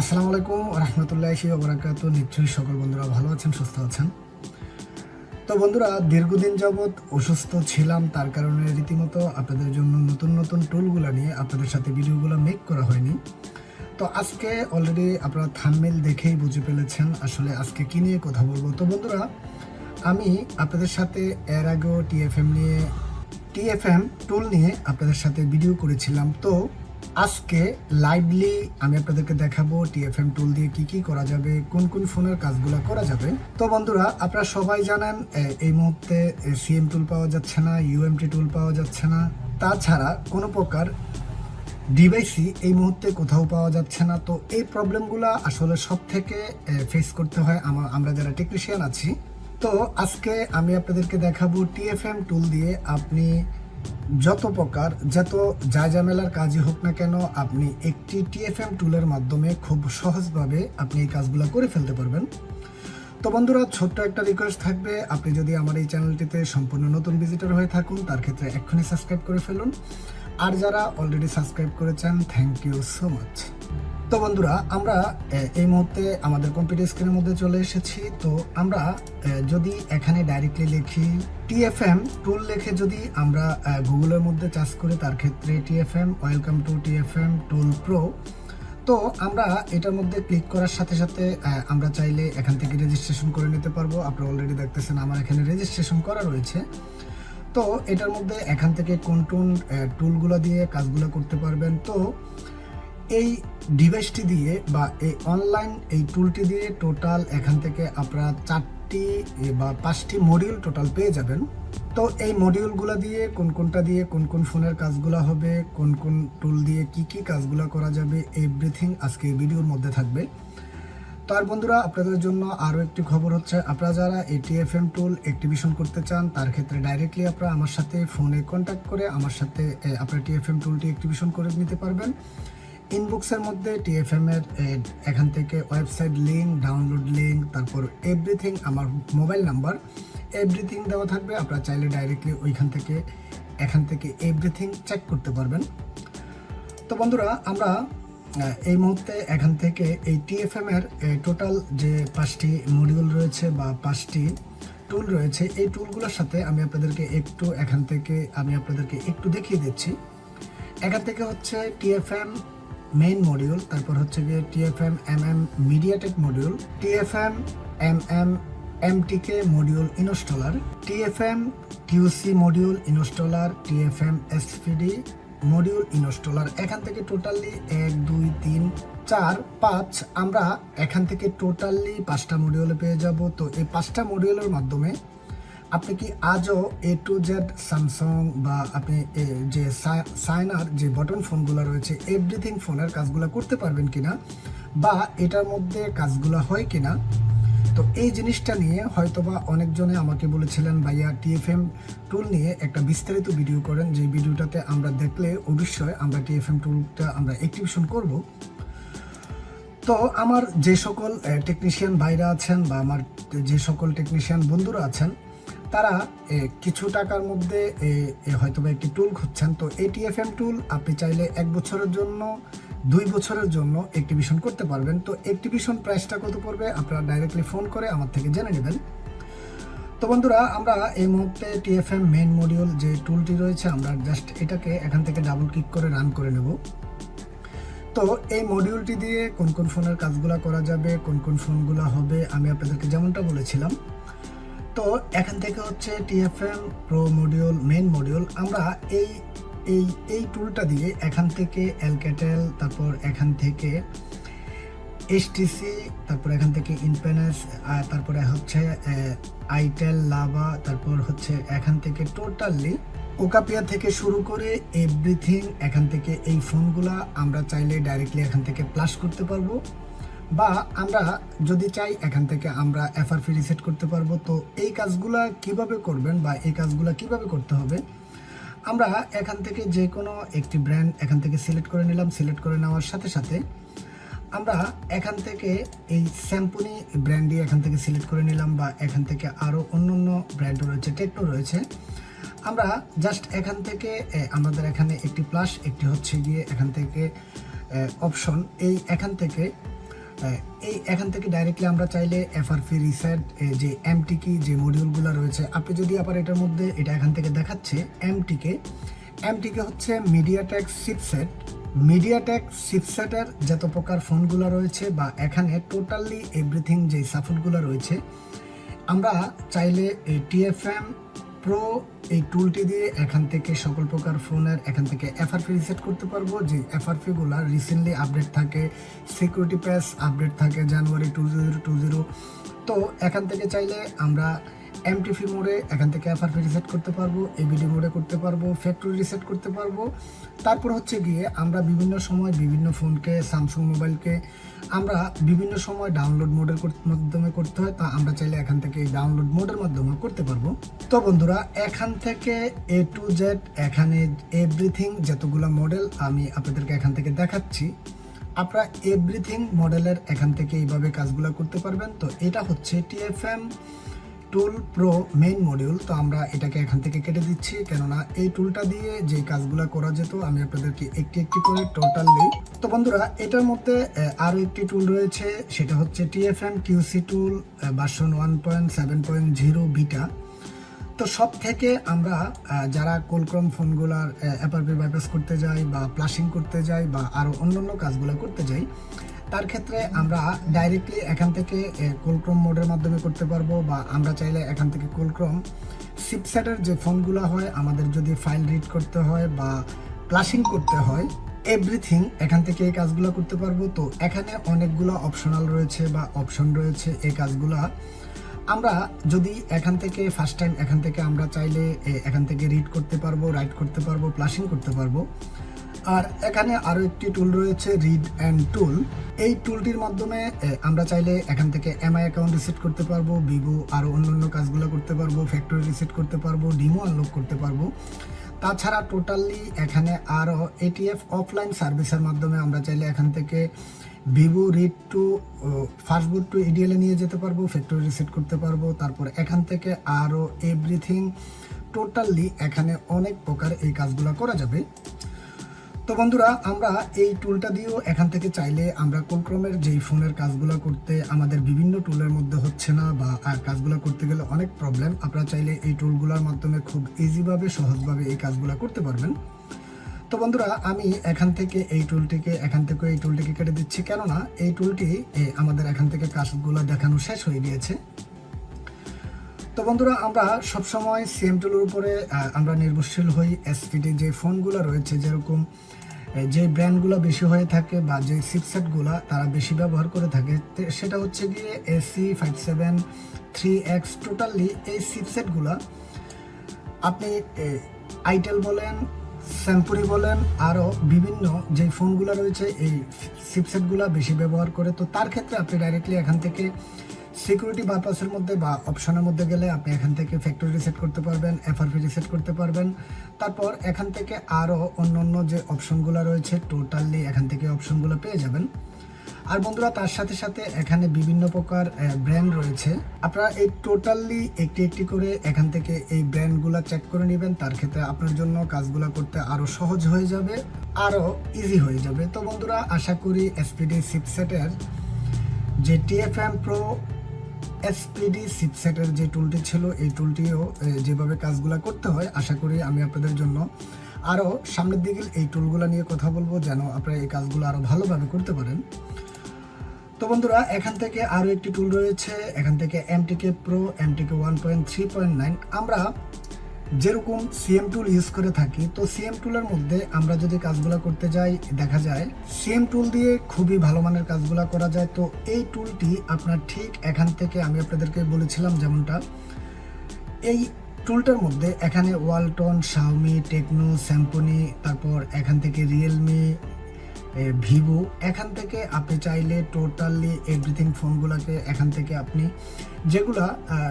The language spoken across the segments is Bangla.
আসসালামু আলাইকুম, রহমতুল্লাহি ওবরাকাত নিশ্চয়ই সকল বন্ধুরা ভালো আছেন, সুস্থ আছেন। তো বন্ধুরা, দীর্ঘদিন যাবৎ অসুস্থ ছিলাম, তার কারণে রীতিমতো আপনাদের জন্য নতুন নতুন টুলগুলো নিয়ে আপনাদের সাথে ভিডিওগুলো মেক করা হয়নি। তো আজকে অলরেডি আপনারা থামমেল দেখেই বুঝে ফেলেছেন আসলে আজকে কি নিয়ে কথা বলব। তো বন্ধুরা, আমি আপনাদের সাথে এর আগেও টিএফএম নিয়ে টিএফএম টুল নিয়ে আপনাদের সাথে ভিডিও করেছিলাম। তো আজকে লাইভলি আমি আপনাদেরকে দেখাবো টিএফএম টুল দিয়ে কি কি করা যাবে, কোন কোন ফোনের কাজগুলো করা যাবে। তো বন্ধুরা, আপনারা সবাই জানেন এই মুহূর্তে সিএম টুল পাওয়া যাচ্ছে না ইউএমটি টুল পাওয়া যাচ্ছে না। তাছাড়া কোনো প্রকার ডিভাইসই এই মুহূর্তে কোথাও পাওয়া যাচ্ছে না। তো এই প্রবলেমগুলো আসলে সব থেকে ফেস করতে হয় আমা- আমরা যারা টেকনিশিয়ান আছি। তো আজকে আমি আপনাদেরকে দেখাবো টিএফএম টুল দিয়ে আপনি যত প্রকার, যত যা ঝামেলার কাজই হোক না কেন, আপনি একটি টিএফএম টুলের মাধ্যমে খুব সহজভাবে আপনি এই কাজগুলো করে ফেলতে পারবেন। তো বন্ধুরা, ছোট্ট একটা রিকোয়েস্ট থাকবে, আপনি যদি আমার এই চ্যানেলটিতে সম্পূর্ণ নতুন ভিজিটার হয়ে থাকুন, তার ক্ষেত্রে এক্ষুনি সাবস্ক্রাইব করে ফেলুন। আর যারা অলরেডি সাবস্ক্রাইব করেছেন থ্যাংক ইউ সো মাচ তো বন্ধুরা, আমরা এই মুহূর্তে আমাদের কম্পিউটার স্ক্রিনের মধ্যে চলে এসেছি। তো আমরা যদি এখানে ডাইরেক্টলি লিখি টিএফএম টুল লিখে যদি আমরা গুগলের মধ্যে চার্জ করি, তার ক্ষেত্রে TFM welcome to TFM tool pro তো আমরা এটার মধ্যে ক্লিক করার সাথে সাথে আমরা চাইলে এখান থেকে রেজিস্ট্রেশন করে নিতে পারব। আপনারা অলরেডি দেখতেছেন আমার এখানে রেজিস্ট্রেশন করা রয়েছে। তো এটার মধ্যে এখান থেকে কোন কোন টুলগুলো দিয়ে কাজগুলো করতে পারবেন। তো এই ডিভাইসটি দিয়ে বা এই অনলাইন এই টুলটি দিয়ে টোটাল এখান থেকে আপনারা চারটি বা পাঁচটি মডিউল টোটাল পেয়ে যাবেন। তো এই মডিউলগুলো দিয়ে কোন কোনটা দিয়ে কোন কোন ফোনের কাজগুলো হবে, কোন কোন টুল দিয়ে কি কি কাজগুলো করা যাবে এভরিথিং আজকে ভিডিওর মধ্যে থাকবে। তো আর বন্ধুরা, আপনাদের জন্য আরও একটি খবর হচ্ছে, আপনারা যারা এটিএফএম টুল অ্যাক্টিভেশন করতে চান, তার ক্ষেত্রে ডাইরেক্টলি আপনারা আমার সাথে ফোনে কন্ট্যাক্ট করে আমার সাথে আপনারা টিএফএম টুলটি অ্যাক্টিভেশন করে নিতে পারবেন। ইনবক্সের মধ্যে টিএফএম এর এখান থেকে ওয়েবসাইট লিঙ্ক ডাউনলোড লিঙ্ক তারপর এভরিথিং আমার মোবাইল নাম্বার এভরিথিং দেওয়া থাকবে। আপনারা চাইলে ডাইরেক্টলি ওইখান থেকে, এখান থেকে এভরিথিং চেক করতে পারবেন। তো বন্ধুরা, আমরা এই মুহূর্তে এখান থেকে এই টিএফএম এর টোটাল যে পাঁচটি মডিউল রয়েছে বা পাঁচটি টুল রয়েছে, এই টুলগুলোর সাথে আমি আপনাদেরকে একটু এখান থেকে, আমি আপনাদেরকে একটু দেখিয়ে দিচ্ছি। এখান থেকে হচ্ছে টিএফএম মেইন মডিউল তারপর হচ্ছে গিয়ে TFM M M MediaTek module TFM M M MTK module installer TFM TUC module installer TFM SPD module installer এখান থেকে টোটালি এক, দুই, তিন, চার, পাঁচ আমরা এখান থেকে টোটালি পাঁচটা মডিউলে পেয়ে যাব। তো এই পাঁচটা মডিউলের মাধ্যমে আপনি কি আজও এ টু জেড স্যামসাং বা আপনি যে সাইনার যে বটন ফোনগুলো রয়েছে এভরিথিং ফোনের কাজগুলো করতে পারবেন কিনা বা এটার মধ্যে কাজগুলো হয় কিনা? তো এই জিনিসটা নিয়ে হয়তোবা অনেকজনে আমাকে বলেছিলেন, ভাইয়া টিএফএম টুল নিয়ে একটা বিস্তারিত ভিডিও করেন। যে ভিডিওটাতে আমরা দেখলে অবশ্যই আমরা টিএফএম টুলটা আমরা অ্যাক্টিভেশন করব। তো আমার যে সকল টেকনিশিয়ান ভাইরা আছেন বা আমার যে সকল টেকনিশিয়ান বন্ধুরা আছেন তারা কিছু টাকার মধ্যে হয়তোবা একটি টুল খুঁজছেন। তো এটিএফএম টুল আপনি চাইলে এক বছরের জন্য, দুই বছরের জন্য অ্যাক্টিভেশন করতে পারবেন। তো অ্যাক্টিভেশন প্রাইসটা কত পড়বে আপনারা ডাইরেক্টলি ফোন করে আমার থেকে জেনে নেবেন। তো বন্ধুরা, আমরা এই মুহূর্তে টিএফএম মেন মডিউল যে টুলটি রয়েছে, আমরা জাস্ট এটাকে এখান থেকে ডাবল ক্লিক করে রান করে নেব। তো এই মডিউলটি দিয়ে কোন কোন ফোনের কাজগুলো করা যাবে, কোন কোন ফোনগুলো হবে, আমি আপনাদেরকে যেমনটা বলেছিলাম তো এখান থেকে হচ্ছে TFM pro module main module আমরা এই এই এই টুলটা দিয়ে এখান থেকে অ্যালকেটেল তারপর এখান থেকে এসটিসি তারপর এখান থেকে ইনপেনেস তারপরে হচ্ছে আইটেল লাভা তারপর হচ্ছে এখান থেকে টোটালি ওকাপিয়া থেকে শুরু করে এভরিথিং এখান থেকে এই ফোনগুলা আমরা চাইলে ডাইরেক্টলি এখান থেকে প্লাস করতে পারব। বা আমরা যদি চাই এখান থেকে আমরা এফআরপি রিসেট করতে পারব, তো এই কাজগুলা কীভাবে করবেন বা এই কাজগুলা কীভাবে করতে হবে? আমরা এখান থেকে যে কোনো একটি ব্র্যান্ড এখান থেকে সিলেক্ট করে নিলাম সিলেক্ট করে নেওয়ার সাথে সাথে আমরা এখান থেকে এই স্যাম্পুনি ব্র্যান্ডই এখান থেকে সিলেক্ট করে নিলাম বা এখান থেকে আরও অন্য অন্য ব্র্যান্ডও রয়েছে টেকনো রয়েছে। আমরা জাস্ট এখান থেকে আমাদের এখানে একটি প্লাস একটি হচ্ছে গিয়ে এখান থেকে অপশন এই এখান থেকে এই এখান থেকে ডাইরেক্টলি আমরা চাইলে এফআরপি রিসেট যে এমটিকি যে মডিউলগুলো রয়েছে, আপনি যদি আবার এটার মধ্যে এটা এখান থেকে দেখাচ্ছে এমটিকে এমটিকে হচ্ছে মিডিয়াটেক সিপসেট মিডিয়াটেক সিপসেটের যত প্রকার ফোনগুলো রয়েছে বা এখানে টোটালি এভরিথিং যে সাপোর্টগুলো রয়েছে, আমরা চাইলে টিএফএম প্রো এই টুলটি দিয়ে এখান থেকে সকল প্রকার ফোনের, এখান থেকে এফআরপি রিসেট করতে পারব। যে এফআরপিগুলো রিসেন্টলি আপডেট থাকে সিকিউরিটি প্যাস আপডেট থাকে January two zero two zero তো এখান থেকে চাইলে আমরা এমটিফি মোডে, এখান থেকে এফআরপি রিসেট করতে পারব এবিডি মোডে করতে পারব ফ্যাক্টরি রিসেট করতে পারব। তারপর হচ্ছে গিয়ে আমরা বিভিন্ন সময় বিভিন্ন ফোনকে স্যামসাং মোবাইলকে আমরা বিভিন্ন সময় ডাউনলোড মোডের মাধ্যমে করতে হয়, তা আমরা চাইলে এখান থেকে এই ডাউনলোড মোডের মাধ্যমে করতে পারব। তো বন্ধুরা, এখান থেকে এ টু জেড এখানে এভরিথিং যতগুলো মডেল আমি আপনাদেরকে এখান থেকে দেখাচ্ছি। আপনারা এভরিথিং মডেলের এখান থেকে এইভাবে কাজগুলো করতে পারবেন। তো এটা হচ্ছে TFM tool pro main module তো আমরা এটাকে এখান থেকে কেটে দিচ্ছি। কেননা এই টুলটা দিয়ে যে কাজগুলো করা যেত আমি আপনাদেরকে একটি একটি করে টোটালি তো বন্ধুরা এটার মধ্যে আহ, আরও একটি টুল রয়েছে সেটা হচ্ছে TFM QC tool version one point seven point zero beta তো সব থেকে আমরা যারা কোলক্রম ফোনগুলার অ্যাপারপি বাইপাস করতে যাই বা প্লাশিং করতে যাই বা আরও অন্যান্য কাজগুলো করতে যাই তার ক্ষেত্রে আমরা ডাইরেক্টলি এখান থেকে কোলক্রম মোডের মাধ্যমে করতে পারব বা আমরা চাইলে এখান থেকে কোলক্রম সিপসেটের যে ফোনগুলো হয়, আমাদের যদি ফাইল রিড করতে হয় বা প্লাশিং করতে হয় এভরিথিং এখান থেকে এই কাজগুলো করতে পারব। তো এখানে অনেকগুলো অপশনাল রয়েছে বা অপশন রয়েছে এই কাজগুলা। আমরা যদি এখান থেকে ফার্স্ট টাইম এখান থেকে আমরা চাইলে এখান থেকে রিড করতে পারব রাইট করতে পারব প্লাসিং করতে পারব। আর এখানে আরও একটি টুল রয়েছে রিড অ্যান্ড টুল এই টুলটির মাধ্যমে আমরা চাইলে এখান থেকে এমআই অ্যাকাউন্ট রিসেট করতে পারব ভিভো আরও অন্যান্য কাজগুলো করতে পারব ফ্যাক্টরি রিসেট করতে পারব ডিমো আনলক করতে পারব। তাছাড়া টোটালি এখানে আরও এটিএফ অফলাইন সার্ভিসের মাধ্যমে আমরা চাইলে এখান থেকে Vivo read to fastboot to ইডিএলে নিয়ে যেতে পারব ফ্যাক্টরি রিসেট করতে পারব। তারপর এখান থেকে আরও এভরিথিং টোটালি এখানে অনেক প্রকার এই কাজগুলো করা যাবে। তো বন্ধুরা, আমরা এই টুলটা দিয়েও এখান থেকে চাইলে আমরা কোলক্রমের যেই ফোনের কাজগুলো করতে আমাদের বিভিন্ন টুলের মধ্যে হচ্ছে না বা আর কাজগুলো করতে গেলে অনেক প্রবলেম আপনারা চাইলে এই টুলগুলোর মাধ্যমে খুব ইজিভাবে সহজভাবে এই কাজগুলো করতে পারবেন। তো বন্ধুরা, আমি এখান থেকে এই টুলটিকে এখান থেকে এই টুলটিকে কেটে দিচ্ছি। কেননা এই টুলটি আমাদের এখান থেকে কাজগুলো দেখানো শেষ হয়ে গিয়েছে। তো বন্ধুরা, আমরা সবসময় সিএম টুলের উপরে আমরা নির্ভরশীল হই এসপিডি যে ফোনগুলো রয়েছে, যেরকম যে ব্র্যান্ডগুলো বেশি হয়ে থাকে বা যে সিপসেটগুলো তারা বেশি ব্যবহার করে থাকে সেটা হচ্ছে গিয়ে AC five seven three X totally এই সিপসেটগুলো আপনি আইটেল বলেন স্যাম্পুরি বলেন আরও বিভিন্ন যে ফোনগুলো রয়েছে, এই সিপসেটগুলো বেশি ব্যবহার করে, তো তার ক্ষেত্রে আপনি ডাইরেক্টলি এখান থেকে সিকিউরিটি পারপাসের মধ্যে বা অপশনের মধ্যে গেলে আপনি এখান থেকে ফ্যাক্টরি রিসেট করতে পারবেন এফআরপি রিসেট করতে পারবেন। তারপর এখান থেকে আরও অন্য অন্য যে অপশনগুলো রয়েছে টোটালি এখান থেকে অপশনগুলো পেয়ে যাবেন। আর বন্ধুরা, তার সাথে সাথে এখানে বিভিন্ন প্রকার ব্র্যান্ড রয়েছে। আপনারা এই টোটালি একটি একটি করে এখান থেকে এই ব্র্যান্ডগুলো চেক করে নেবেন। তার ক্ষেত্রে আপনার জন্য কাজগুলো করতে আরও সহজ হয়ে যাবে আরও ইজি হয়ে যাবে। তো বন্ধুরা, আশা করি এসপিডি সিপসেটের যে টিএফএম প্রো এসপিডি সিপসেটের যে টুলটি ছিল, এই টুলটিও যেভাবে কাজগুলো করতে হয়, আশা করি আমি আপনাদের জন্য আরও সামনের দিকে এই টুলগুলো নিয়ে কথা বলব, যেন আপনারা এই কাজগুলো আরও ভালোভাবে করতে পারেন। তো বন্ধুরা, এখান থেকে আরও একটি টুল রয়েছে, এখান থেকে MTK pro MTK one point three point nine আমরা যেরকম সিএম টুল ইউজ করে থাকি, তো সিএম টুলের মধ্যে আমরা যদি কাজগুলো করতে যাই, দেখা যায় সিএম টুল দিয়ে খুবই ভালো মানের কাজগুলো করা যায়। তো এই টুলটি আপনার ঠিক এখান থেকে আমি আপনাদেরকে বলেছিলাম যেমনটা। এই টুলটার মধ্যে এখানে ওয়ালটন শাওমি টেকনো স্যাম্পনি তারপর এখান থেকে রিয়েলমি ভিভো, এখান থেকে আপনি চাইলে টোটালি এভরিথিং ফোনগুলোকে এখান থেকে আপনি যেগুলা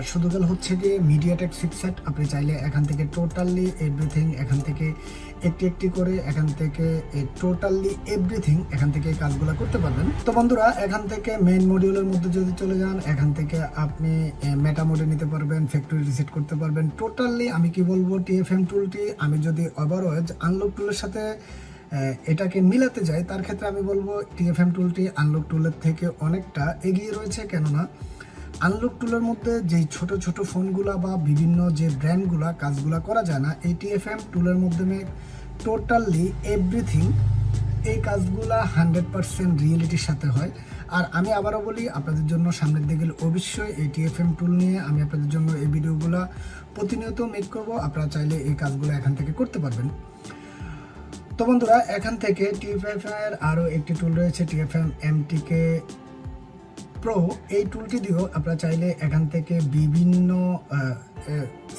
শুধু হচ্ছে গিয়ে মিডিয়াটেক সিপসেট আপনি চাইলে এখান থেকে টোটালি এভরিথিং এখান থেকে একটি একটি করে এখান থেকে টোটালি এভরিথিং এখান থেকে কাজগুলো করতে পারবেন। তো বন্ধুরা, এখান থেকে মেন মডিউলের মধ্যে যদি চলে যান, এখান থেকে আপনি মেটা মোডে নিতে পারবেন ফ্যাক্টরি রিসেট করতে পারবেন। টোটালি আমি কি বলব টিএফএম টুলটি আমি যদি ওভারওয়েজ আনলক টুলের সাথে এটাকে মিলাতে যাই তার ক্ষেত্রে আমি বলব টিএফএম টুলটি আনলক টুলের থেকে অনেকটা এগিয়ে রয়েছে, কেননা আনলক টুলের মধ্যে যেই ছোট ছোট ফোনগুলা বা বিভিন্ন যে ব্র্যান্ডগুলা কাজগুলা করা যায় না, এই টিএফএম টুলের মাধ্যমে টোটালি এভরিথিং এই কাজগুলা হান্ড্রেড পার্সেন্ট রিয়েলিটির সাথে হয়। আর আমি আবারও বলি, আপনাদের জন্য সামনের দিকে অবশ্যই এই টিএফএম টুল নিয়ে আমি আপনাদের জন্য এই ভিডিওগুলো প্রতিনিয়ত মেক করব। আপনারা চাইলে এই কাজগুলো এখান থেকে করতে পারবেন। তো বন্ধুরা, এখান থেকে টিএফএম এর আরও একটি টুল রয়েছে টিএফএম এমটিকে প্রো এই টুলটি দিয়েও আপনারা চাইলে এখান থেকে বিভিন্ন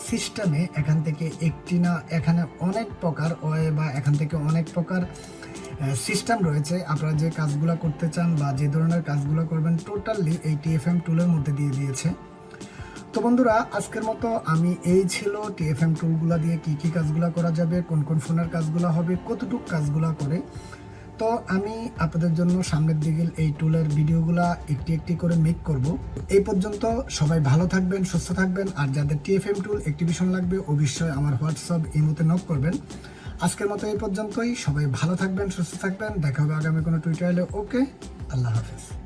সিস্টেমে এখান থেকে একটি না, এখানে অনেক প্রকার ওয়ে বা এখান থেকে অনেক প্রকার সিস্টেম রয়েছে। আপনারা যে কাজগুলো করতে চান বা যে ধরনের কাজগুলো করবেন টোটালি এই টিএফএম টুলের মধ্যে দিয়ে দিয়েছে। তো বন্ধুরা, আজকের মতো আমি এই ছিল টিএফএম টুলগুলো দিয়ে কি কি কাজগুলো করা যাবে, কোন কোন ফোনের কাজগুলো হবে, কতটুকু কাজগুলো করে। তো আমি আপনাদের জন্য সামনের দিকে এই টুলের ভিডিওগুলা একটি একটি করে মেক করব। এই পর্যন্ত সবাই ভালো থাকবেন, সুস্থ থাকবেন, আর যাদের টিএফএম টুল অ্যাক্টিভেশন লাগবে, অবশ্যই আমার হোয়াটসঅ্যাপ ইমোতে নক করবেন। আজকের মতো এই পর্যন্তই, সবাই ভালো থাকবেন, সুস্থ থাকবেন, দেখা হবে আগামী কোনো টুইটারে ওকে, আল্লাহ হাফেজ।